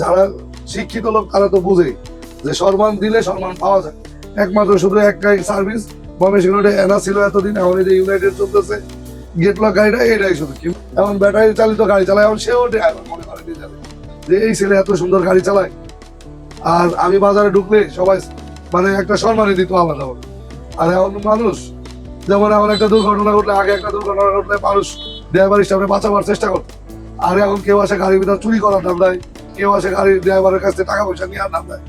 যারা শিক্ষিত লোক, তারা তো বুঝে যে সম্মান দিলে সম্মান পাওয়া যায়। একমাত্র শুধু একটাই সার্ভিস ময়মনসিংহ রোডে এনা ছিল এতদিন, এখন এই যে ইউনাইটেড চলতেছে গেট লক গাড়িটা এটাই শুধু। এখন ব্যাটারি চালিত গাড়ি চালায়, এখন সেও ড্রাইভার মনে করে যে এই ছেলে এত সুন্দর গাড়ি চালায়। আর আমি বাজারে ঢুকলে সবাই মানে একটা সম্মানই দিত আলাদা আর এখন মানুষ, যেমন এখন একটা দুর্ঘটনা ঘটলে, আগে একটা দুর্ঘটনা ঘটলে মানুষ ড্রাইভার হিসাবে বাঁচাবার চেষ্টা করতো। আর এখন কেউ আসে গাড়ির ভিতর চুরি করার দাম দেয়। কেউ আসে গাড়ির ড্রাইভারের কাছ থেকে টাকা পয়সা নিয়ে দাম দেয়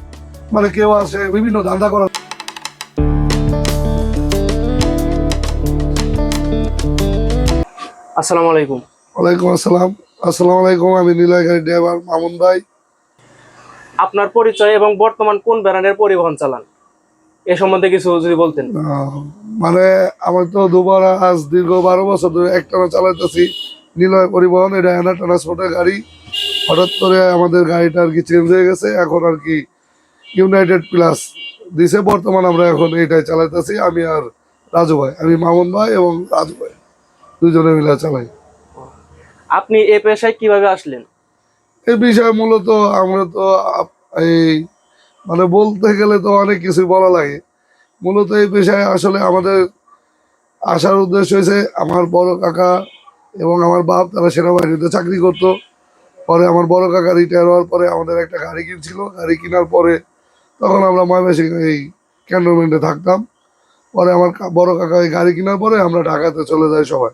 মানে কেউ আসে বিভিন্ন ধান্দা করার। আসসালামু আলাইকুম। ওয়ালাইকুম আসসালাম। আসসালামু আলাইকুম আমি নীলয় গাড়ি ড্রাইভার মামুন ভাই। আপনার পরিচয় এবং বর্তমান কোন ব্র্যান্ডের পরিবহন চালান? এ সম্বন্ধে কিছু যদি বলতেন। মানে আমি তো দুবার আজ দীর্ঘ বারো বছর ধরে একটানা চালাইতেছি। নীলয় পরিবহন এটা এনা ট্রান্সপোর্টের গাড়ি। হঠাৎ করে আমাদের গাড়িটা আর কি চেঞ্জ হয়ে গেছে। এখন আর কি ইউনাইটেড প্লাস দিছে। বর্তমান আমরা এখন এইটাই চালাইতেছি। আমি আর রাজু ভাই আমি মামুন ভাই এবং রাজু ভাই দুজনে মিলে চালাই। আপনি এ পেশায় কীভাবে আসলেন? এই বিষয়ে মূলত আমরা তো এই মানে বলতে গেলে তো অনেক কিছু বলা লাগে। মূলত এই পেশায় আসলে আমাদের আসার উদ্দেশ্য হয়েছে আমার বড় কাকা এবং আমার বাপ তারা সেনাবাহিনীতে চাকরি করতো। পরে আমার বড় কাকা রিটায়ার হওয়ার পরে আমাদের একটা গাড়ি কিনছিল। গাড়ি কেনার পরে তখন আমরা ময়মনসিংহ এই ক্যান্টনমেন্টে থাকতাম। পরে আমার বড় কাকা এই গাড়ি কেনার পরে আমরা ঢাকাতে চলে যাই সবাই।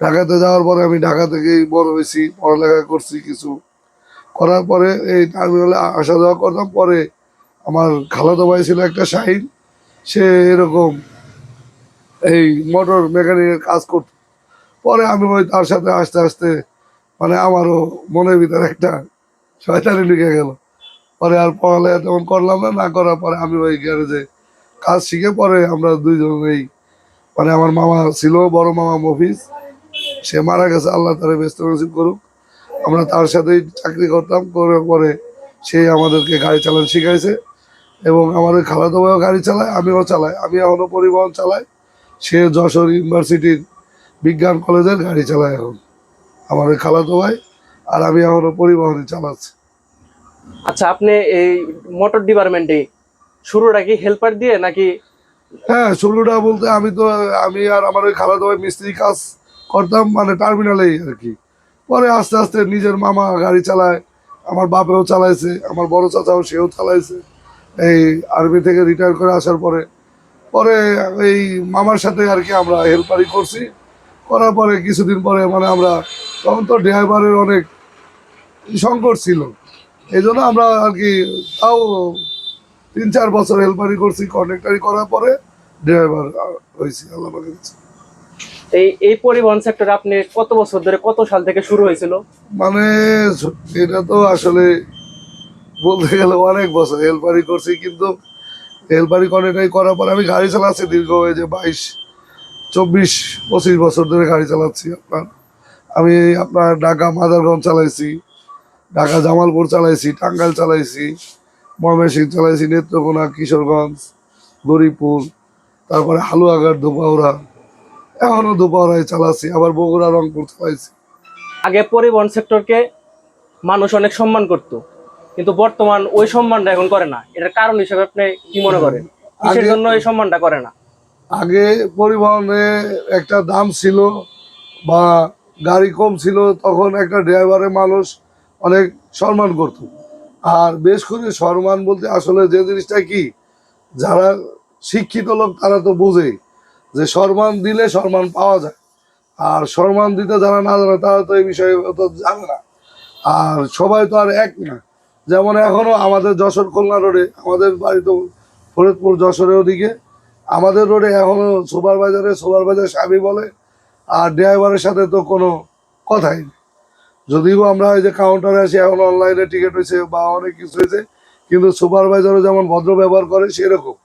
ঢাকাতে যাওয়ার পরে আমি ঢাকা থেকেই বড় হয়েছি, পড়ালেখা করছি কিছু। করার পরে এই টার্মিনালে আসা যাওয়া করতাম। পরে আমার খালাতো ভাই ছিল একটা শাহিন। সে এরকম এই মোটর মেকানিকের কাজ করত। পরে আমি ওই তার সাথে আস্তে আস্তে মানে আমারও মনের ভিতরে একটা শয়তানি ঢুকে গেল। পরে আর পড়ালেখা তেমন করলাম না না করার পরে আমি ওই গ্যারেজে কাজ শিখে পরে আমরা দুইজন এই মানে আমার মামা ছিল, বড় মামা মফিজ, সে মারা গেছে, আল্লাহ তারা ব্যস্ত নসিব করুক। আমরা তার সাথেই চাকরি করতাম, করার পরে সে আমাদেরকে গাড়ি চালানো শিখাইছে এবং আমাদের খালাতো ভাইও গাড়ি চালায়, আমিও চালাই। আমি এখনও পরিবহন চালাই। সে যশোর ইউনিভার্সিটির বিজ্ঞান কলেজের গাড়ি চালায় এখন। আমার ওই খালাতো ভাই আর আমি এখনও পরিবহনই চালাচ্ছি। আচ্ছা আপনি এই মোটর ডিপার্টমেন্টে শুরুটা কি হেল্পার দিয়ে নাকি? হ্যাঁ শুরুটা বলতে আমি তো আমি আর আমার ওই খালাতো ভাই মিস্ত্রি কাজ করতাম মানে টার্মিনালেই আর কি। পরে আস্তে আস্তে নিজের মামা গাড়ি চালায় আমার বাপেও চালাইছে আমার বড় চাচাও সেও চালাইছে। এই আর্মি থেকে রিটায়ার করে আসার পরে পরে এই মামার সাথে আর কি আমরা হেল্পারি করছি। করার পরে কিছুদিন পরে মানে আমরা তখন তো ড্রাইভারের অনেক সংকট ছিল। এই জন্য আমরা আর কি তাও তিন চার বছর হেল্পারি করছি কন্ট্রাক্টারি করার পরে ড্রাইভার হয়েছি আল্লাহ এই এই পরিবহন সেক্টরে আপনি কত বছর ধরে কত সাল থেকে শুরু হয়েছিল? মানে এটা তো আসলে বলতে গেলে অনেক বছর হেল্পারি করছি কিন্তু হেল্পারি কন্ট্রাক্টারি করার পরে আমি গাড়ি চালাচ্ছি দীর্ঘ এই যে বাইশ চব্বিশ পঁচিশ বছর ধরে গাড়ি চালাচ্ছি আপনার। আমি আপনার ঢাকা মাদারগঞ্জ চালাইছি ঢাকা জামালপুর চালাইছি টাঙ্গাইল চালাইছি ময়মনসিংহ চালাইছি নেত্রকোনা কিশোরগঞ্জ গরিপুর তারপরে হালুয়াঘাট ধোপাউড়া। এখনও ধোপাউড়ায় চালাচ্ছি আবার বগুড়া রংপুর চালাইছি। আগে পরিবহন সেক্টরকে মানুষ অনেক সম্মান করত কিন্তু বর্তমান ওই সম্মানটা এখন করে না। এটার কারণ হিসেবে আপনি কি মনে করেন? কিসের জন্য এই সম্মানটা করে না? আগে পরিবহনে একটা দাম ছিল বা গাড়ি কম ছিল, তখন একটা ড্রাইভারে মানুষ অনেক সম্মান করত। আর বেশ করে সম্মান বলতে আসলে যে জিনিসটা কি, যারা শিক্ষিত লোক তারা তো বোঝে যে সম্মান দিলে সম্মান পাওয়া যায়। আর সম্মান দিতে যারা না জানে, তারা তো এই বিষয়ে তো জানে না। আর সবাই তো আর এক না। যেমন এখনও আমাদের যশোর খুলনা রোডে, আমাদের বাড়ি তো ফরিদপুর যশোরের ওদিকে। আমাদের রোডে এখনও সুপারভাইজারে সুপারভাইজার সাহেবই বলে, আর ড্রাইভারের সাথে তো কোনো কথাই নেই। যদিও আমরা এই যে কাউন্টারে আসি, এখন অনলাইনে টিকিট হয়েছে বা অনেক কিছু হয়েছে, কিন্তু সুপারভাইজারও যেমন ভদ্র ব্যবহার করে সেরকম।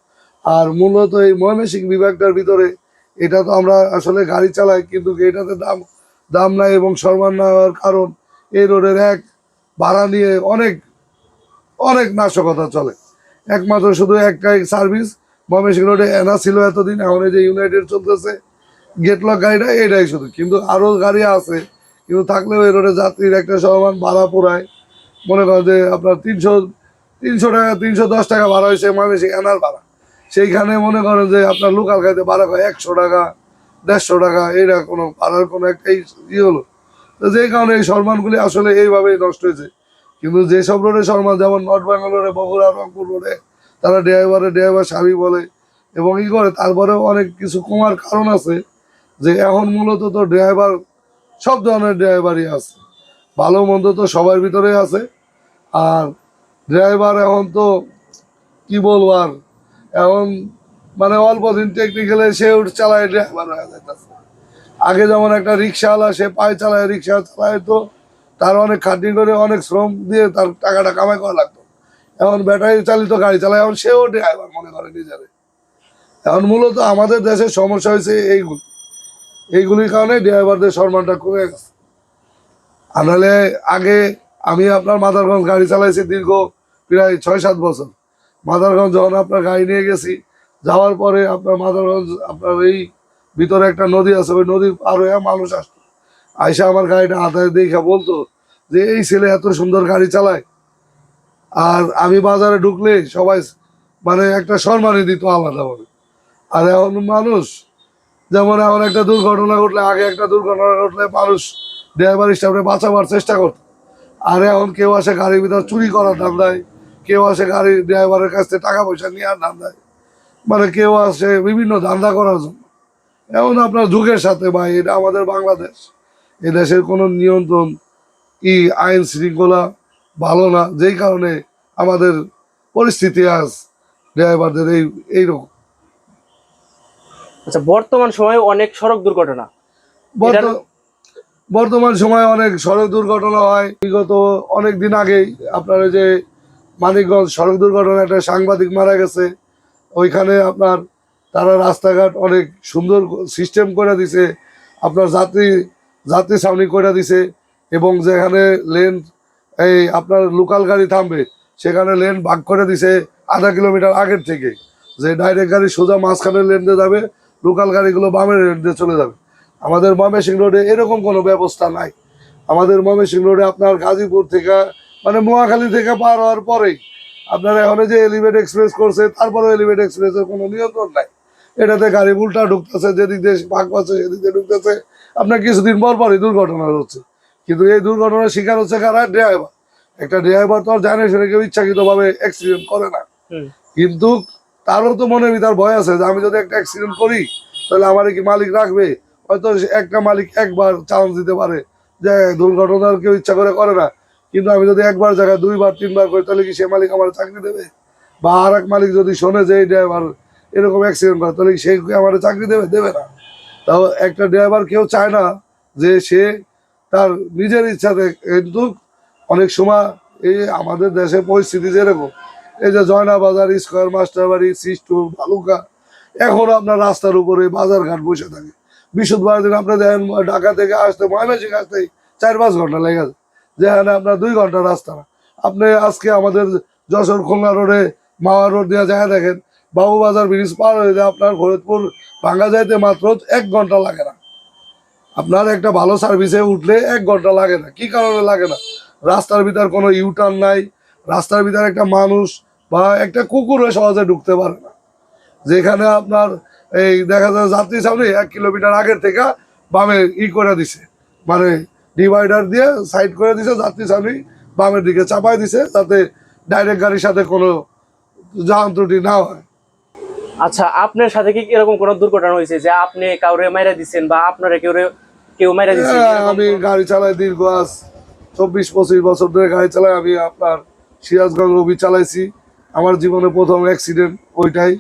আর মূলত এই ময়মনসিংহ বিভাগটার ভিতরে এটা তো আমরা আসলে গাড়ি চালাই, কিন্তু এটাতে দাম দাম নাই এবং সম্মান না হওয়ার কারণ এই রোডের এক ভাড়া নিয়ে অনেক অনেক নাশকতা চলে। একমাত্র শুধু একটাই সার্ভিস ময়মনসিংহ রোডে এনা ছিল এতদিন, এখন এই যে ইউনাইটেড চলতেছে গেট লক গাড়িটা এটাই শুধু। কিন্তু আরও গাড়ি আছে, কিন্তু থাকলেও এই রোডে যাত্রীর একটা সমান ভাড়া পোড়ায় মনে করেন যে আপনার তিনশো তিনশো টাকা, তিনশো দশ টাকা ভাড়া হয়েছে মানে সেই এনার ভাড়া। সেইখানে মনে করেন যে আপনার লোকাল খাইতে ভাড়া করে একশো টাকা, দেড়শো টাকা, এইটা কোনো ভাড়ার কোনো একটা এই ই হলো। তো যেই কারণে এই সম্মানগুলি আসলে এইভাবেই নষ্ট হয়েছে। কিন্তু যেসব রোডে সম্মান যেমন নর্থ বেঙ্গল রোডে বগুড়া রংপুর রোডে তারা ড্রাইভারে ড্রাইভার স্বামী বলে এবং ই করে। তারপরেও অনেক কিছু কমার কারণ আছে যে এখন মূলত তো ড্রাইভার সব ধরনের ড্রাইভারই আছে। ভালো মন্দ তো সবার ভিতরেই আছে। আর ড্রাইভার এখন তো কি বলব আর? এখন মানে অল্প দিন টেকনিক্যালে সে চালায় ড্রাইভার হয়ে যাইতেছে। আগে যেমন একটা রিক্সাওয়ালা সে পায়ে চালায় রিক্সা চালায় তো তার অনেক খাটনি করে অনেক শ্রম দিয়ে তার টাকাটা কামাই করা লাগতো। এখন ব্যাটারি চালিত গাড়ি চালায়, এখন সেও ড্রাইভার মনে করে নিজেরে। এখন মূলত আমাদের দেশে সমস্যা হয়েছে এইগুলি। এইগুলির কারণে ড্রাইভারদের সম্মানটা কমে গেছে। আর নাহলে আগে আমি আপনার মাদারগঞ্জ গাড়ি চালাইছি দীর্ঘ প্রায় ছয় সাত বছর। মাদারগঞ্জ যখন আপনার গাড়ি নিয়ে গেছি, যাওয়ার পরে আপনার মাদারগঞ্জ, আপনার এই ভিতরে একটা নদী আছে, ওই নদীর পার হয়ে মানুষ আসতো। আইসা আমার গাড়িটা হাতায় দেখে বলতো যে, এই ছেলে এত সুন্দর গাড়ি চালায়। আর আমি বাজারে ঢুকলে সবাই মানে একটা সম্মানই দিত আলাদাভাবে। আর এখন মানুষ, যেমন এখন একটা দুর্ঘটনা ঘটলে, আগে একটা দুর্ঘটনা ঘটলে মানুষ ড্রাইভার হিসাবে বাঁচাবার চেষ্টা করতো। আর এখন কেউ আসে গাড়ির ভিতর চুরি করার ধান্দায়, কেউ আসে গাড়ি ড্রাইভারের কাছ থেকে টাকা পয়সা নেওয়ার ধান্দায়। মানে কেউ আসে বিভিন্ন ধান্দা করার জন্য। এখন আপনার যুগের সাথে ভাই এটা আমাদের বাংলাদেশ, এ দেশের কোনো নিয়ন্ত্রণ কি আইন শৃঙ্খলা ভালো না যেই কারণে আমাদের পরিস্থিতি আজ ড্রাইভারদের এই এইরকম। আচ্ছা বর্তমান সময়ে অনেক সড়ক দুর্ঘটনা। বর্ত- বর্তমান সময়ে অনেক সড়ক দুর্ঘটনা হয়। বিগত অনেক দিন আগেই আপনার যে মানিকগঞ্জ সড়ক দুর্ঘটনা একটা সাংবাদিক মারা গেছে। ওইখানে আপনার তারা রাস্তাঘাট অনেক সুন্দর সিস্টেম করে দিছে। আপনার যাত্রী যাত্রী ছাউনি করে দিছে এবং যেখানে লেন এই আপনার লোকাল গাড়ি থামবে। সেখানে লেন ভাগ করে দিছে আধা কিলোমিটার আগের থেকে। যে ডাইরেক্ট গাড়ি সোজা মাঝখানে লেন দিয়ে যাবে লোকাল গাড়িগুলো বামের লেন দিয়ে চলে যাবে। আমাদের ময়মনসিং রোডে এরকম কোনো ব্যবস্থা নাই। আমাদের ময়মনসিং রোডে আপনার গাজীপুর থেকে মানে নোয়াখালী থেকে পার হওয়ার পরেই আপনার এখন যে এলিভেট এক্সপ্রেস করছে তারপরে এলিভেট এক্সপ্রেসের কোনো নিয়ন্ত্রণ নাই। এটাতে গাড়ি উল্টা ঢুকতেছে, যেদিক দিয়ে ভাগ পাচ্ছে সেদিক দিয়ে ঢুকতেছে। আপনার কিছুদিন পর পরই দুর্ঘটনা হচ্ছে। কিন্তু এই দুর্ঘটনার শিকার হচ্ছে কারা? ড্রাইভার একটা ড্রাইভার তো আর জানে সেটা কেউ ইচ্ছাকৃতভাবে অ্যাক্সিডেন্ট করে না। কিন্তু তারও তো মনে ভিতর ভয় আছে যে আমি যদি একটা অ্যাক্সিডেন্ট করি তাহলে আমার কি মালিক রাখবে? হয়তো একটা মালিক একবার চান্স দিতে পারে যে দুর্ঘটনার কেউ ইচ্ছা করে করে না। কিন্তু আমি যদি একবার জায়গায় দুইবার তিনবার করি তাহলে কি সে মালিক আমার চাকরি দেবে? বা আর এক মালিক যদি শোনে যে এই ড্রাইভার এরকম অ্যাক্সিডেন্ট করে তাহলে কি সে আমার চাকরি দেবে? দেবে না। তাও একটা ড্রাইভার কেউ চায় না যে সে তার নিজের ইচ্ছাতে কিন্তু অনেক সময় এই আমাদের দেশের পরিস্থিতি যেরকম, এই যে জয়না বাজার স্কোয়ার মাস্টার বাড়ি সিস্টুর ভালুকা এখন আপনার রাস্তার উপরে বাজার ঘাট বসে থাকে। বৃহস্পতিবার দিন আপনি দেখেন ঢাকা থেকে আসতে ময়মনসিং আসতে চার পাঁচ ঘণ্টা লেগে যায় যেখানে আপনার দুই ঘণ্টা রাস্তা না। আপনি আজকে আমাদের যশোর খুলনা রোডে মাওয়া রোড দিয়ে যায় দেখেন, বাবুবাজার ব্রিজ পার হয়ে যায় আপনার ফরিদপুর ভাঙ্গা যাইতে মাত্র এক ঘণ্টা লাগে না। আপনার একটা ভালো সার্ভিসে উঠলে এক ঘণ্টা লাগে না। কি কারণে লাগে না? রাস্তার ভিতর কোনো ইউটার্ন নাই, রাস্তার ভিতর একটা মানুষ বা একটা কুকুরও সহজে ঢুকতে পারে না। যেখানে আপনার এই দেখা যায় যাত্রী সামনে এক কিলোমিটার আগের থেকে বামে ই করে দিছে। মানে ডিভাইডার দিয়ে সাইড করে দিছে, যাত্রী সামনে বামের দিকে চাপাই দিছে, যাতে ডাইরেক্ট গাড়ির সাথে কোনো যান ত্রুটি না হয়। আচ্ছা আপনার সাথে কি এরকম কোনো দুর্ঘটনা হয়েছে যে আপনি কাউরে মাইরা দিচ্ছেন বা আপনারা কেউ কেউ হ্যাঁ, আমি গাড়ি চালাই দীর্ঘ আজ চব্বিশ পঁচিশ বছর ধরে গাড়ি চালাই আমি আপনার সিরাজগঞ্জ রবি চালাইছি। আমার জীবনে প্রথম অ্যাক্সিডেন্ট ওইটাই।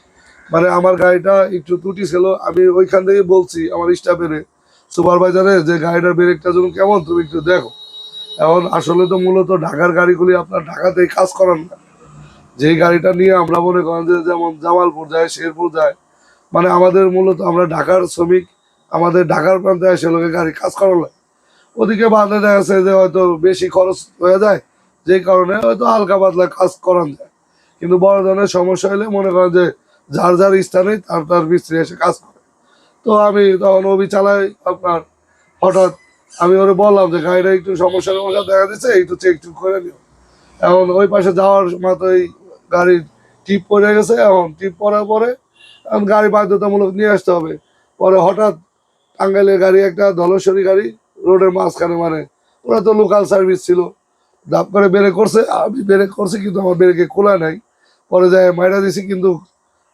মানে আমার গাড়িটা একটু ত্রুটি ছিল আমি ওইখান থেকে বলছি আমার স্টাফের সুপারভাইজারে যে গাড়িটার ব্রেকটা যেন কেমন তুমি একটু দেখো। এখন আসলে তো মূলত ঢাকার গাড়িগুলি আপনার ঢাকাতেই কাজ করেন না। যেই গাড়িটা নিয়ে আমরা মনে করেন যে যেমন জামালপুর যায় শেরপুর যায় মানে আমাদের মূলত আমরা ঢাকার শ্রমিক আমাদের ঢাকার প্রান্তে এসে লোকে গাড়ি কাজ করা লাগে ওদিকে বাদে দেখা যাচ্ছে যে হয়তো বেশি খরচ হয়ে যায় যেই কারণে হয়তো হালকা পাতলা কাজ করান যায়। কিন্তু বড় ধরনের সমস্যা হলে মনে করেন যে যার যার স্থানে তার তার মিস্ত্রি এসে কাজ করে। তো আমি তখন অভি চালাই আপনার, হঠাৎ আমি ওরে বললাম যে, গাড়িটা একটু সমস্যা সমস্যা দেখা দিচ্ছে, একটু চেক চুক করে নিও। এখন ওই পাশে যাওয়ার মতোই গাড়ির টিপ পড়ে গেছে। এখন টিপ পড়ার পরে এখন গাড়ি বাধ্যতামূলক নিয়ে আসতে হবে। পরে হঠাৎ টাঙ্গাইলের গাড়ি একটা ধলেশ্বরী গাড়ি রোডের মাঝখানে মানে। ওরা তো লোকাল সার্ভিস ছিল। দাপ করে বেড়ে করছে আমি বেড়ে করছি কিন্তু আমার বেড়েকে খোলা নাই। পরে যায় মাইরা দিছি কিন্তু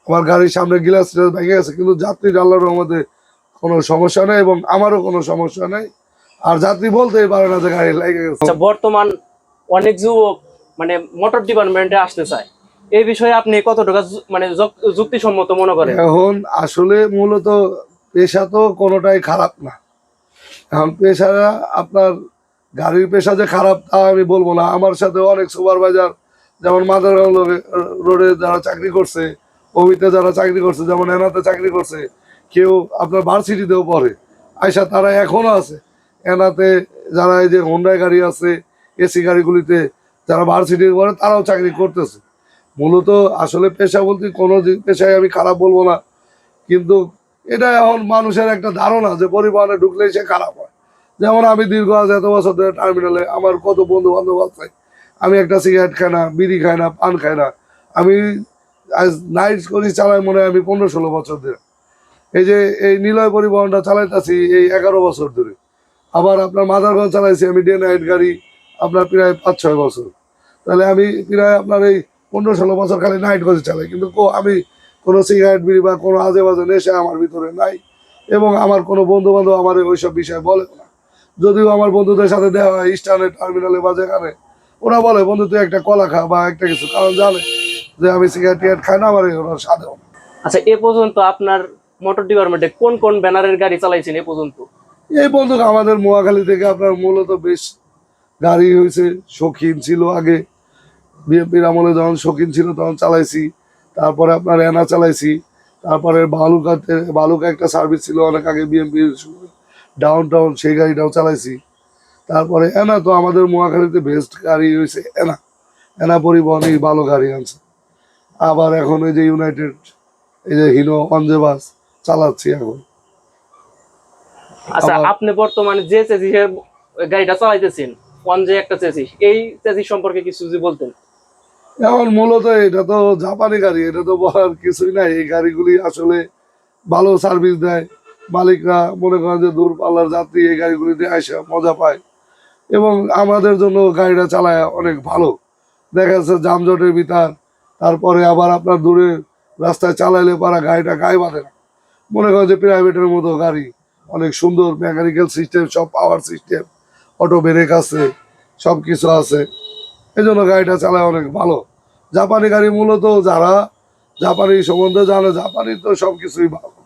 আমার গাড়ির সামনে গ্লাস টিলাস ভেঙে গেছে। কিন্তু যাত্রী আল্লাহর রহমতে কোনো সমস্যা নেই এবং আমারও কোনো সমস্যা নেই। আর যাত্রী বলতেই পারে না যে গাড়ি লেগে গেছে। আচ্ছা বর্তমান অনেক যুবক মানে মোটর ডিপার্টমেন্টে আসতে চায়। এই বিষয়ে আপনি কতটুকু মানে যুক্তিসম্মত মনে করেন? এখন আসলে মূলত পেশা তো কোনোটাই খারাপ না। এখন পেশারা আপনার গাড়ির পেশা যে খারাপ তা আমি বলব না। আমার সাথে অনেক সুপারভাইজার যেমন মাদারগাঁও রোডে যারা চাকরি করছে, অমিতে যারা চাকরি করছে, যেমন এনাতে চাকরি করছে, কেউ আপনার ভার্সিটিতেও পড়ে। আয়সা তারা এখনও আছে। এনাতে যারা এই যে হোন্ডাই গাড়ি আছে, এসি গাড়িগুলিতে যারা ভার্সিটি পড়ে, তারাও চাকরি করতেছে। মূলত আসলে পেশা বলতে কোনো পেশায় আমি খারাপ বলব না। কিন্তু এটা এখন মানুষের একটা ধারণা যে পরিবহনে ঢুকলেই সে খারাপ হয়। যেমন আমি দীর্ঘ আজ এত বছর ধরে টার্মিনালে আমার কত বন্ধু বান্ধব আছে, আমি একটা সিগারেট খাই না, বিড়ি খাই না, পান খাই না। আমি নাইট করি, চালাই মনে হয় আমি পনেরো ষোলো বছর ধরে। এই যে এই নিলয় পরিবহনটা চালাইতেছি এই এগারো বছর ধরে। আবার আপনার মাদারগঞ্জ চালাইছি আমি ডে নাইট গাড়ি আপনার প্রায় পাঁচ, ছয় বছর। তাহলে আমি প্রায় আপনার এই পনেরো ষোলো বছর খালি নাইট করে চালাই, কিন্তু আমি কোনো সিগারেট বিড়ি বা কোনো আজে বাজে নেশা আমার ভিতরে নাই এবং আমার কোনো বন্ধু বান্ধব আমার ওইসব বিষয় বলে না। যদিও আমার বন্ধুদের সাথে দেওয়া হয় স্টানে টার্মিনালে বা যেখানে ওরা বলে বন্ধু তুই একটা কলা খা বা একটা কিছু। কারণ জানে যে আমি সিগারেট টিগারেট খাই না আমার ওরা সাধেও না। আচ্ছা এ পর্যন্ত আপনার মোটর ডিপার্টমেন্টে কোন কোন ব্যানারের গাড়ি চালাইছেন এ পর্যন্ত? এই বন্ধু আমাদের মোয়াখালী থেকে আপনার মূলত বেশ গাড়ি হয়েছে শৌখিন ছিল আগে। বিএনপির আমলে যখন শৌখিন ছিল তখন চালাইছি। তারপরে আপনার এনা চালাইছি তারপরে বালুকাতে বালুকা একটা সার্ভিস ছিল অনেক আগে বিএনপির ডাউন টাউন সেই গাড়িটাও চালাইছি। তারপরে এনা তো আমাদের মোয়াখালীতে বেস্ট গাড়ি হয়েছে এনা। এনা পরিবহনই ভালো গাড়ি আনছে। আবার এখন এই যে ইউনাইটেড এই যে হিনো অঞ্জে বাস চালাচ্ছি এখন। আচ্ছা আপনি বর্তমানে যে চেসিসের গাড়িটা চালাইতেছেন যে একটা চেসিস এই চেসিস সম্পর্কে কিছু যদি বলতেন। এখন মূলত এটা তো জাপানি গাড়ি, এটা তো বলার কিছুই নাই। এই গাড়িগুলি আসলে ভালো সার্ভিস দেয়। মালিকরা মনে করেন যে দূরপাল্লার যাত্রী এই গাড়িগুলিতে আসে মজা পায় এবং আমাদের জন্য গাড়িটা চালায় অনেক ভালো। দেখা যাচ্ছে যানজটের ভিতর, তারপরে আবার আপনার দূরে রাস্তায় চালাইলে পারা গাড়িটা গায়ে বাঁধে না। মনে করেন যে প্রাইভেটের মতো গাড়ি, অনেক সুন্দর মেকানিক্যাল সিস্টেম সব পাওয়ার সিস্টেম অটো ব্রেক আছে সব কিছু আছে। এই জন্য গাড়িটা চালায় অনেক ভালো। জাপানি গাড়ি মূলত যারা জাপানি সম্বন্ধে জানে, জাপানি তো সব কিছুই ভালো।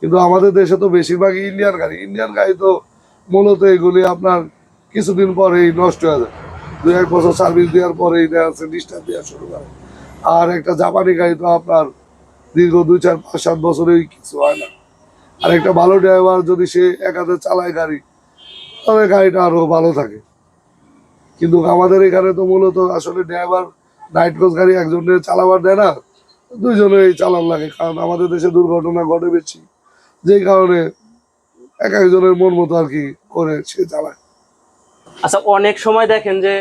কিন্তু আমাদের দেশে তো বেশিরভাগই ইন্ডিয়ান গাড়ি। ইন্ডিয়ান গাড়ি তো মূলত এগুলি আপনার কিছুদিন পরেই নষ্ট হয়ে যায়। দুই এক বছর সার্ভিস দেওয়ার পরেই যাচ্ছে ডিস্টার্ব দেওয়া শুরু করে। আর একটা জাপানি গাড়ি তো আপনার দীর্ঘ দুই চার পাঁচ সাত বছরেই কিছু হয় না। আর একটা ভালো ড্রাইভার যদি সে একাতে চালায় গাড়ি, তাহলে গাড়িটা আরও ভালো থাকে। কিন্তু আমাদের এখানে তো মূলত আসলে ড্রাইভার, নাইট কোচ গাড়ি একজনের চালাবার দেয় না, দুইজনেই চালান লাগে, কারণ আমাদের দেশে দুর্ঘটনা ঘটে বেশি। যেই কারণে এক একজনের মন মতো আর কি করে সে চালায়। আচ্ছা অনেক সময় দেখেন যে,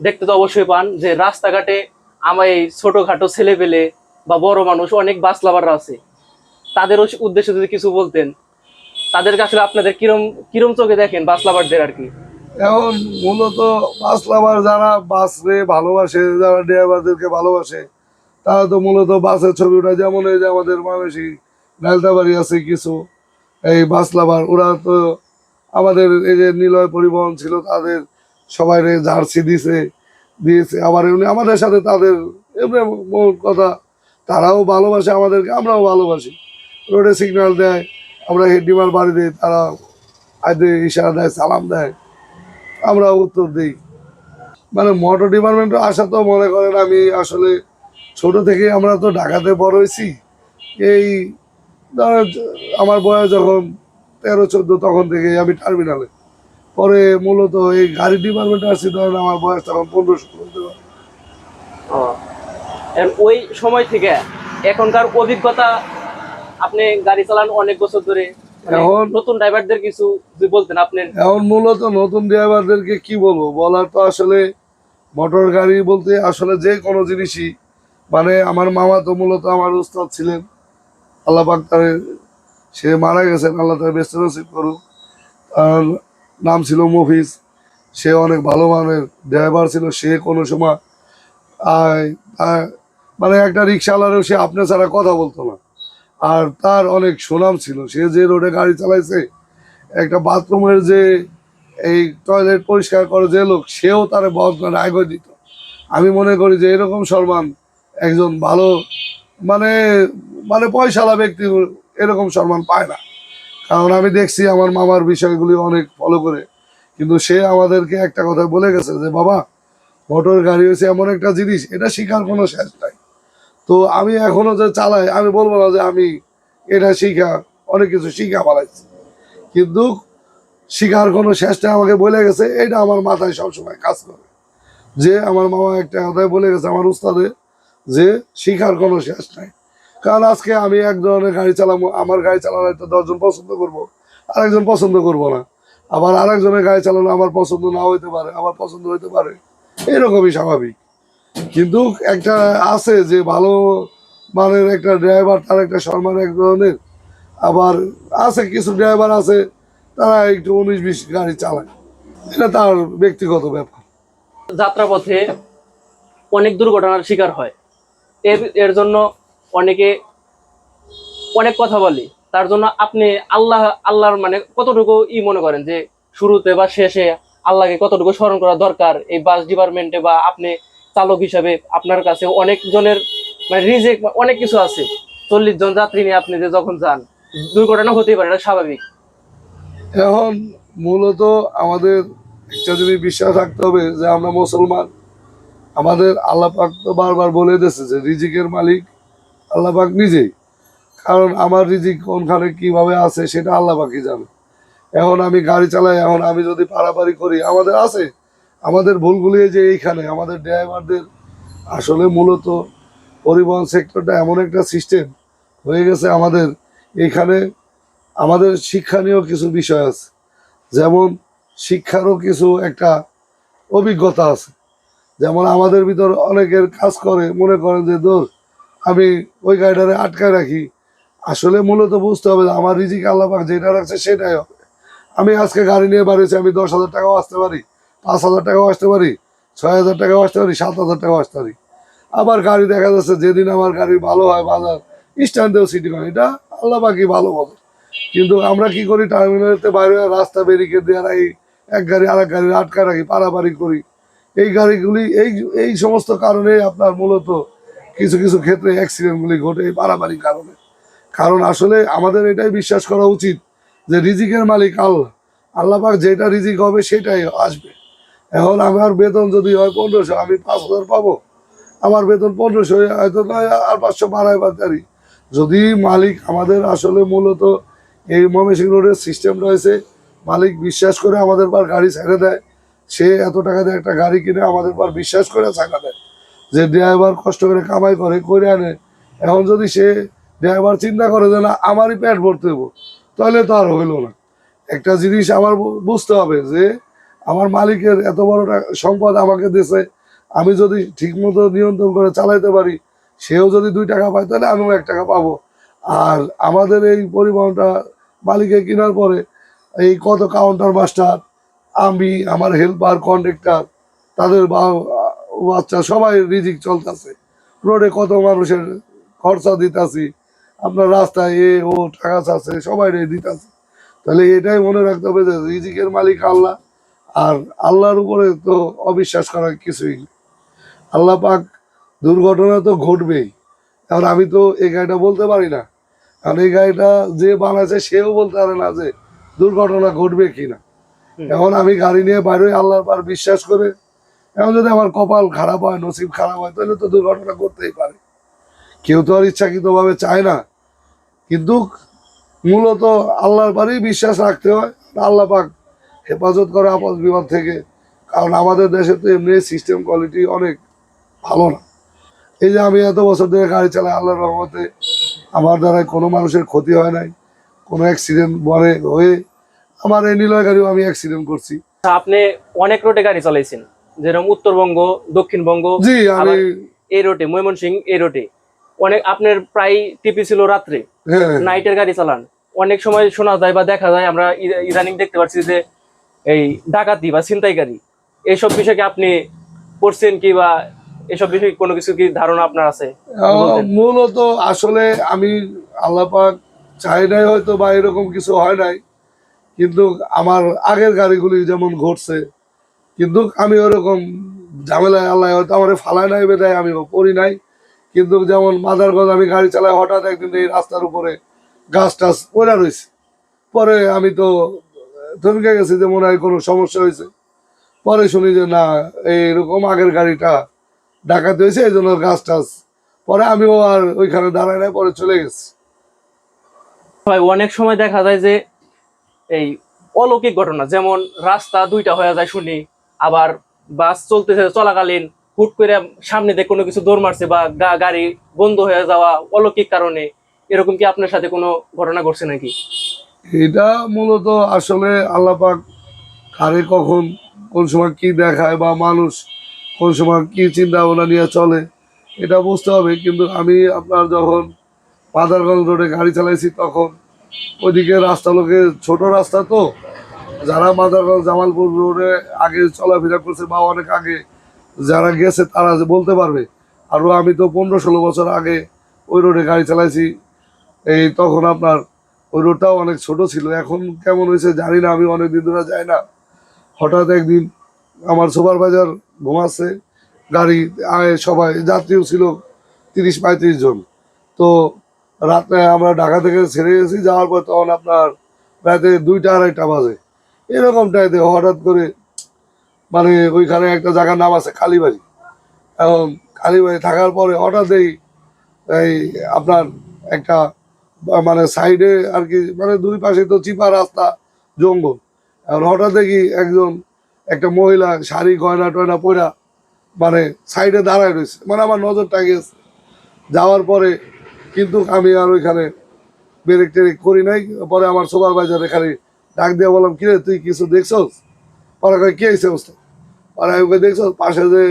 দেখতে তো অবশ্যই পান যে, রাস্তাঘাটে আমার এই ছোটখাটো ছেলে পেলে বা বড় মানুষ, অনেক বাস লাভাররা আছে। তাদের উদ্দেশ্যে যদি কিছু বলতেন তাদের আসলে আপনাদের কিরম কিরম চোখে দেখেন বাস লাভারদের আর কি? এখন মূলত বাস লাভার যারা বাসে ভালোবাসে, যারা ড্রাইভারদেরকে ভালোবাসে, তারা তো মূলত বাসের ছবি ওঠা যেমন এই যে আমাদের মানসি নালতাবাড়ি আছে কিছু, এই বাস লাভার, ওরা তো আমাদের এই যে নিলয় পরিবহন ছিল, তাদের সবাই জার্সি দিছে, দিয়েছে। আবার এমনি আমাদের সাথে তাদের এমনি কথা, তারাও ভালোবাসে আমাদেরকে, আমরাও ভালোবাসি। রোডে সিগন্যাল দেয়, আমরা হেড ডিমার বাড়ি দিই, তারা আদে ইশারা দেয়, সালাম দেয়। আমরা উত্তর দিই। মানে মোটর ডিপার্টমেন্টে আসা তো মনে করেন আমি আসলে ছোট থেকে আমরা তো ঢাকাতে বড় হয়েছি। এই ধরেন আমার বয়স যখন তেরো, চোদ্দ তখন থেকে আমি টার্মিনালে পরে মূলত এই গাড়ি ডিপার্টমেন্টে আসছি, ধরেন আমার বয়স তখন পনেরো, ষোলো। ওই সময় থেকে এখনকার অভিজ্ঞতা, আপনি গাড়ি চালান অনেক বছর ধরে। এখন- নতুন ড্রাইভারদের কিছু বলতেন আপনি। এখন মূলত নতুন ড্রাইভারদেরকে কি বলব? বলার তো আসলে মোটর গাড়ি বলতে আসলে যে কোনো জিনিসই। মানে আমার মামা তো মূলত আমার উস্তাদ ছিলেন। আল্লাহ পাক তার সে মারা গেছেন আল্লাহ তার ব্যস্ত নসিব করুক। তার নাম ছিল মফিজ। সে অনেক ভালো মানের ড্রাইভার ছিল। সে কোনো সময় মানে একটা রিক্সাওয়ালারও সে আপনার ছাড়া কথা বলতো না। আর তার অনেক সুনাম ছিল। সে যে রোডে গাড়ি চালাইছে, একটা বাথরুমের যে এই টয়লেট পরিষ্কার করে যে লোক, সেও তার বহুত রায় দিত। আমি মনে করি যে এরকম সম্মান একজন ভালো মানে মানে পয়সালা ব্যক্তি এরকম সম্মান পায় না। কারণ আমি দেখছি আমার মামার বিষয়গুলি অনেক ফলো করে। কিন্তু সে আমাদেরকে একটা কথা বলে গেছে যে, বাবা, মোটর গাড়ি হচ্ছে এমন একটা জিনিস, এটা শিখার কোনো শেষ নাই। তো আমি এখনও যে চালাই, আমি বলব না যে আমি এটা শিখা, অনেক কিছু শিখা পালাইছি কিন্তু শিখার কোনো শেষ নাই আমাকে বলে গেছে, এটা আমার মাথায় সবসময় কাজ করে। যে আমার মামা একটা কথায় বলে গেছে আমার উস্তাদে, যে শিখার কোনো শেষ নাই। কারণ আজকে আমি এক ধরনের গাড়ি চালাবো, আমার গাড়ি চালানো তো দশজন পছন্দ করব, আরেকজন পছন্দ করব না। আবার আরেকজনের গাড়ি চালানো আমার পছন্দ না হইতে পারে, আমার পছন্দ হইতে পারে। এরকমই স্বাভাবিক। কিন্তু একটা আছে যে ভালো মানের একটা ড্রাইভার তার একটা সম্মান এক ধরনের। আবার আছে কিছু ড্রাইভার আছে, তারা একটু উনিশ বিশ গাড়ি চালায়। এটা তার ব্যক্তিগত ব্যাপার। যাত্রাপথে অনেক দুর্ঘটনার শিকার হয়। এর এর জন্য অনেকে অনেক কথা বলে। তার জন্য আপনি আল্লাহ, আল্লাহর মানে কতটুকু ই মনে করেন যে শুরুতে বা শেষে আল্লাহকে কতটুকু স্মরণ করা দরকার? এই বাস ডিপার্টমেন্টে বা আপনি চালক হিসাবে আপনার কাছে অনেক জনের মানে রিজেক অনেক কিছু আছে। চল্লিশ জন যাত্রী নিয়ে আপনি যে যখন যান, দুর্ঘটনা হতেই পারে, এটা স্বাভাবিক। এখন মূলত আমাদের একটা যদি বিশ্বাস রাখতে হবে যে আমরা মুসলমান। আমাদের আল্লাহ পাক তো বারবার বলে দিয়েছে যে রিজিকের মালিক আল্লাহ পাক নিজেই। কারণ আমার রিজিক কোনখানে কীভাবে আছে সেটা আল্লাহ পাকই জানে। এখন আমি গাড়ি চালাই, এখন আমি যদি পারাপারি করি, আমাদের আছে। আমাদের ভুলগুলি যে এইখানে, আমাদের ড্রাইভারদের আসলে মূলত পরিবহন সেক্টরটা এমন একটা সিস্টেম হয়ে গেছে আমাদের। এখানে আমাদের শিক্ষণীয় কিছু বিষয় আছে। যেমন শিক্ষারও কিছু একটা অভিজ্ঞতা আছে। যেমন আমাদের ভিতর অনেকের কাজ করে, মনে করেন যে, দোর, আমি ওই গাড়িটারে আটকায় রাখি। আসলে মূলত বুঝতে হবে আমার রিজিক আল্লাপাক যেটা রাখছে সেটাই হবে। আমি আজকে গাড়ি নিয়ে বাড়িয়েছি, আমি দশ হাজার টাকাও আসতে পারি। পাঁচ হাজার টাকাও আসতে পারি, ছয় হাজার টাকাও আসতে পারি, সাত হাজার টাকাও আসতে পারি। আবার গাড়ি দেখা যাচ্ছে, যেদিন আমার গাড়ি ভালো হয় বাজার, স্ট্যান্ডেও সিটি করে। এটা আল্লাহ পাকি ভালো বলে। কিন্তু আমরা কি করি, টার্মিনালেতে বাইরে রাস্তা ব্যারিকেড দিয়ে রাখি এক গাড়ি আর এক গাড়ি আটকা রাখি, পারাপারি করি। এই গাড়িগুলি, এই এই সমস্ত কারণে আপনার মূলত কিছু কিছু ক্ষেত্রে অ্যাক্সিডেন্টগুলি ঘটে এই পারাপারি কারণে। কারণ আসলে আমাদের এটাই বিশ্বাস করা উচিত যে রিজিকের মালিক আল্লাহ। আল্লাহ পাক যেটা রিজিক হবে সেটাই আসবে। এখন আমার বেতন যদি হয় পনেরোশো, আমি পাঁচ হাজার পাবো। আমার বেতন পনেরোশো, হয়তো আর পাঁচশো বাড়াই বাড়ি যদি মালিক আমাদের আসলে মূলত এই ময়মনসিং রোডের সিস্টেম রয়েছে, মালিক বিশ্বাস করে আমাদের পর গাড়ি ছেড়ে দেয়, সে এত টাকা দিয়ে একটা গাড়ি কিনে আমাদের পর বিশ্বাস করে ছাড়া দেয়। যে ড্রাইভার কষ্ট করে কামাই করে করে আনে, এখন যদি সে ড্রাইভার চিন্তা করে যে না, আমারই পেট ভরতে দেবো তাহলে তো আর হইল না। একটা জিনিস আমার বুঝতে হবে যে আমার মালিকের এত বড়টা সম্পদ আমাকে দিয়েছে, আমি যদি ঠিকমতো নিয়ন্ত্রণ করে চালাইতে পারি, সেও যদি দুই টাকা পায়, তাহলে আমিও এক টাকা পাবো। আর আমাদের এই পরিবহনটা মালিকে কেনার পরে এই কত কাউন্টার মাস্টার আমি, আমার হেল্পার কন্ডাক্টর তাদের বাচ্চা সবাই রিজিক চলতেছে। রোডে কত মানুষের খরচা দিতেছি, আপনার রাস্তায় এ, ও, টাকা চাচ্ছে সবাই দিতেছে। তাহলে এটাই মনে রাখতে হবে যে রিজিকের মালিক আল্লাহ। আর আল্লাহর উপরে তো অবিশ্বাস করার কিছুই আল্লাহ পাক দুর্ঘটনা তো ঘটবেই। কারণ আমি তো এই গাড়িটা বলতে পারি না। কারণ এই গাড়িটা যে বানাইছে সেও বলতে পারে না যে দুর্ঘটনা ঘটবে কিনা। এখন আমি গাড়ি নিয়ে বাইরে আল্লাহর পার বিশ্বাস করে। এখন যদি আমার কপাল খারাপ হয় নসিব খারাপ হয় তাহলে তো দুর্ঘটনা করতেই পারে। কেউ তো আর ইচ্ছাকৃতভাবে চায় না। কিন্তু মূলত আল্লাহর পারেই বিশ্বাস রাখতে হয়। আল্লাহ পাক হেফাজত করে আপদ বিপদ থেকে। কারণ আমাদের দেশে তো এমনি সিস্টেম কোয়ালিটি অনেক ভালো না। এই যে আমি এত বছর ধরে গাড়ি চালাই আল্লাহর রহমতে আমার দ্বারাই কোনো মানুষের ক্ষতি হয় নাই কোনো অ্যাক্সিডেন্ট বলে হয়ে আমার এই নীলয় গাড়িও আমি অ্যাক্সিডেন্ট করছি। তা আপনি অনেক রোডে গাড়ি চালাইছেন যেরকম উত্তরবঙ্গ দক্ষিণবঙ্গ জি আমি এই রোডে ময়মনসিং এই রোডে অনেক আপনার প্রায় টিপি ছিল রাত্রে হ্যাঁ। নাইটের গাড়ি চালান। অনেক সময় শোনা যায় বা দেখা যায় আমরা ইদানিং দেখতে পাচ্ছি যে এই ডাকাতি বা ছিনতাইকারী এইসব বিষয়কে আপনি পড়ছেন কি বা এসব বিষয়ে কোনো কিছু কি ধারণা আপনার আছে? মূলত আসলে আমি আল্লাপাক চাই নাই হয়তো বা এরকম কিছু হয় নাই কিন্তু আমার আগের গাড়িগুলি যেমন ঘটছে কিন্তু আমি ওরকম ঝামেলায় আল্লাহ হয়তো আমার ফালায় নাই বেদায় আমি পড়ি নাই কিন্তু যেমন মাদারগঞ্জ আমি গাড়ি চালাই হঠাৎ একদিন এই রাস্তার উপরে গাছ টাছ পড়ে রয়েছে। পরে আমি তো থমকে গেছি যে মনে হয় কোনো সমস্যা হয়েছে? পরে শুনি যে না, এইরকম আগের গাড়িটা ডাকাতি হয়েছে, এই জন্য গাছ টাছ। পরে আমিও আর ওইখানে দাঁড়াই নাই, পরে চলে গেছি। ভাই, অনেক সময় দেখা যায় যে এই অলৌকিক ঘটনা, যেমন রাস্তা দুইটা হয়ে যায় শুনি, আবার বাস চলতেছে চলাকালীন, হুট করে সামনে দিয়ে কোনো কিছু দৌড় মারছে বা গাড়ি বন্ধ হয়ে যাওয়া অলৌকিক কারণে, এরকম কি আপনার সাথে কোনো ঘটনা ঘটছে নাকি? এটা মূলত আসলে আল্লাপাক কারে কখন, কোন সময় কি দেখায় বা মানুষ কোন সময় কি চিন্তা ভাবনা নিয়ে চলে, এটা বুঝতে হবে। কিন্তু আমি আপনার যখন মাদারগঞ্জ রোডে গাড়ি চালাইছি তখন, ওইদিকে রাস্তা লোকে, ছোট রাস্তা তো, যারা মাদারগঞ্জ জামালপুর রোডে আগে চলাফেরা করছে বা অনেক আগে যারা গেছে তারা বলতে পারবে। আরও আমি তো পনেরো ষোলো বছর আগে ওই রোডে গাড়ি চালাইছি, এই তখন আপনার ওই রোডটাও অনেক ছোট ছিল। এখন কেমন হয়েছে জানি না, আমি অনেক দিন ধরে যাই না। হঠাৎ একদিন আমার সুপারভাইজার ঘুমাচ্ছে গাড়ি আয় সবাই, যাত্রীও ছিল তিরিশ পঁয়ত্রিশ জন। তো রাত্রে আমরা ঢাকা থেকে ছেড়ে গেছি, যাওয়ার পর তখন আপনার রাতে দুইটা আড়াইটা বাজে। এরকম টাইতে হঠাৎ করে মানে ওইখানে একটা জায়গার নাম আছে কালীবাড়ি। এখন কালীবাড়ি থাকার পরে হঠাৎই এই আপনার একটা মানে সাইডে আর কি মানে দুই পাশে তো চিপা রাস্তা জঙ্গল। এখন হঠাৎ দেখি একজন একটা মহিলা শাড়ি গয়না টয়না পরা মানে সাইডে দাঁড়ায় রয়েছে। মানে আমার নজরটা গেছে যাওয়ার পরে কিন্তু আমি আর ওইখানে ব্রেক টেরেক করি নাই। পরে আমার সুপারভাইজার এখানে ডাক দিয়ে বললাম কিরে তুই কিছু দেখছস? পরে কি হয়েছে অবস্থা? পরে আমি কই, দেখছস পাশে যে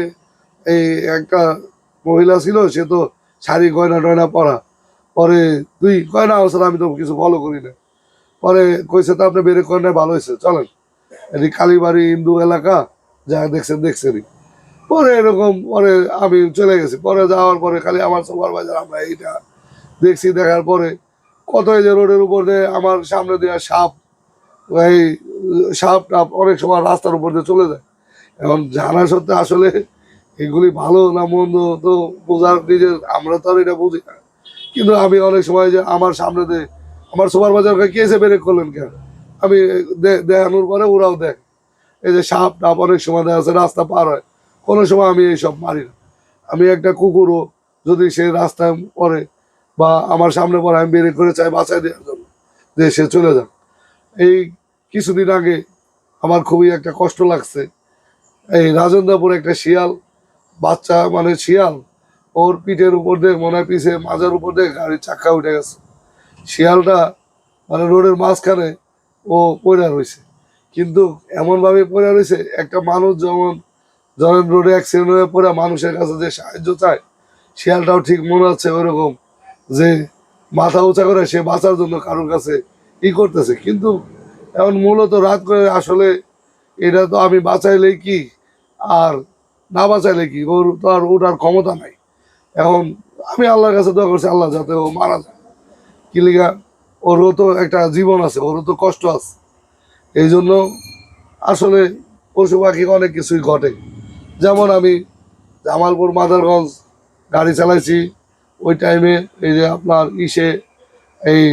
এই একটা মহিলা ছিল সে তো শাড়ি গয়না টয়না পরা। পরে তুই কয় না অবস্থা আমি তো কিছু ফলো করি না পরে কইছে, তো আপনি বেরে করেন ভালো হয়েছে, চলেন। এটি কালীবাড়ি হিন্দু এলাকা, যা দেখছেন, দেখছেনই। পরে এরকম, পরে আমি চলে গেছি। পরে যাওয়ার পরে খালি আমার সুপারভাইজার আমরা এইটা দেখছি, দেখার পরে কত যে রোডের উপর দিয়ে আমার সামনে দেওয়া সাপ, এই সাপ টাপ অনেক সময় রাস্তার উপর দিয়ে চলে যায়। এখন জানা সত্ত্বে আসলে এগুলি ভালো না মন্দ তো বোঝার নিজের, আমরা তো আর এটা বুঝি না। কিন্তু আমি অনেক সময় যে আমার সামনে দিয়ে আমার সুপারভাইজারকে কে এসে ব্রেক করলেন কেন? আমি দে- দেখানোর পরে ওরাও দেখ এই যে সাপ টাপ অনেক সময় দেখা যাচ্ছে রাস্তা পার হয়। কোনো সময় আমি এইসব মারি না। আমি একটা কুকুরও যদি সে রাস্তায় পড়ে বা আমার সামনে পড়ে, আমি বেরিয়ে করে চাই বাঁচাই দেওয়ার জন্য, যে সে চলে যাক। এই কিছুদিন আগে আমার খুবই একটা কষ্ট লাগছে। এই রাজেন্দ্রপুর একটা শিয়াল, বাচ্চা মানে শিয়াল ওর পিঠের উপর দিয়ে মনে পিছে মাজার উপর দিয়ে গাড়ির চাক্কা উঠে গেছে। শিয়ালটা মানে রোডের মাঝখানে ও পড়ে রয়েছে। কিন্তু এমনভাবে পড়ে রয়েছে, একটা মানুষ যেমন ধরেন রোডে অ্যাক্সিডেন্ট হয়ে পড়ে, মানুষের কাছে যে সাহায্য চায়, শিয়ালটাও ঠিক মনে হচ্ছে ওইরকম যে মাথা উঁচা করে সে বাঁচার জন্য কারোর কাছে ই করতেছে। কিন্তু এখন মূলত রাত করে আসলে এটা তো আমি বাঁচাইলেই কি, আর না বাঁচাইলে কি? ওর তো আর ওটার ক্ষমতা নাই। এখন আমি আল্লাহর কাছে দোয়া করছি, আল্লাহ যাতে ও মারা যায়। কি লিগা, ওরও তো একটা জীবন আছে, ওরও তো কষ্ট আছে। এই জন্য আসলে পশু পাখি অনেক কিছুই ঘটে। যেমন আমি জামালপুর, মাদারগঞ্জ গাড়ি চালাইছি, ওই টাইমে এই যে আপনার ইসে এই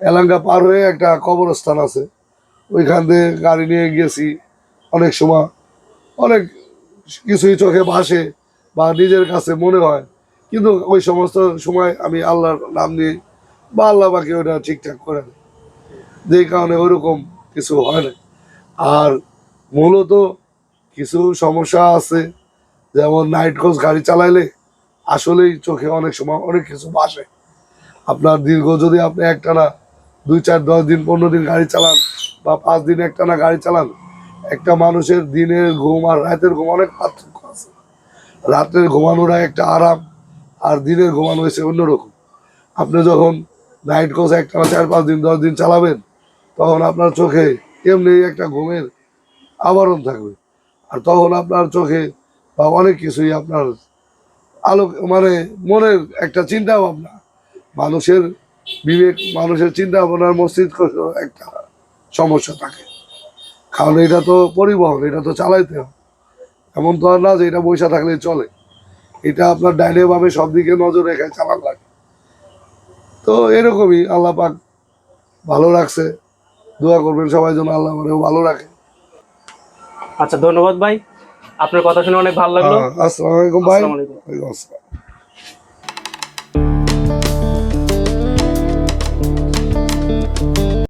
এলাঙ্গা পার হয়ে একটা কবরস্থান আছে। ওইখান দিয়ে গাড়ি নিয়ে গেছি অনেক সময়। অনেক কিছুই চোখে ভাসে বা নিজের কাছে মনে হয় কিন্তু ওই সমস্ত সময় আমি আল্লাহর নাম নিয়ে বা আল্লাহ বাকি ওটা ঠিকঠাক করে দেয় যেই কারণে ওইরকম কিছু হয় না। আর মূলত কিছু সমস্যা আছে, যেমন নাইট কোচ গাড়ি চালাইলে আসলেই চোখে অনেক সময় অনেক কিছু বাসে। আপনার দীর্ঘ যদি আপনি একটানা দুই চার দশ দিন, পনেরো দিন গাড়ি চালান বা পাঁচ দিন একটানা গাড়ি চালান, একটা মানুষের দিনের ঘুম আর রাতের ঘুম অনেক পার্থক্য আছে। রাতের ঘুমানোটা একটা আরাম। আর দিনের ঘুমানো হয়েছে অন্যরকম। আপনি যখন নাইট কোচ একটা চার পাঁচ দিন, দশ দিন চালাবেন, তখন আপনার চোখে এমনি একটা ঘুমের আবরণ থাকবে। আর তখন আপনার চোখে বা অনেক কিছুই আপনার আলোক মানে মনের একটা চিন্তা ভাবনা মানুষের বিবেক, মানুষের চিন্তা ভাবনার মস্তিষ্ক একটা সমস্যা থাকে। কারণ এটা তো পরিবহন, এটা তো চালাইতে হবে এমন তো আর না যে এটা বৈশা থাকলে চলে। এটা আপনার ডাইনে বামে সব দিকে নজর রেখে চালান লাগে। তো এরকমই আল্লাহ পাক ভালো রাখছে। দোয়া করবেন সবাই যেন আল্লাহ মানে ভালো রাখে। আচ্ছা ধন্যবাদ ভাই। আপনার কথা শুনে অনেক ভালো লাগল। হ্যাঁ, আসসালামু আলাইকুম ভাই। ওয়ালাইকুম আসসালাম।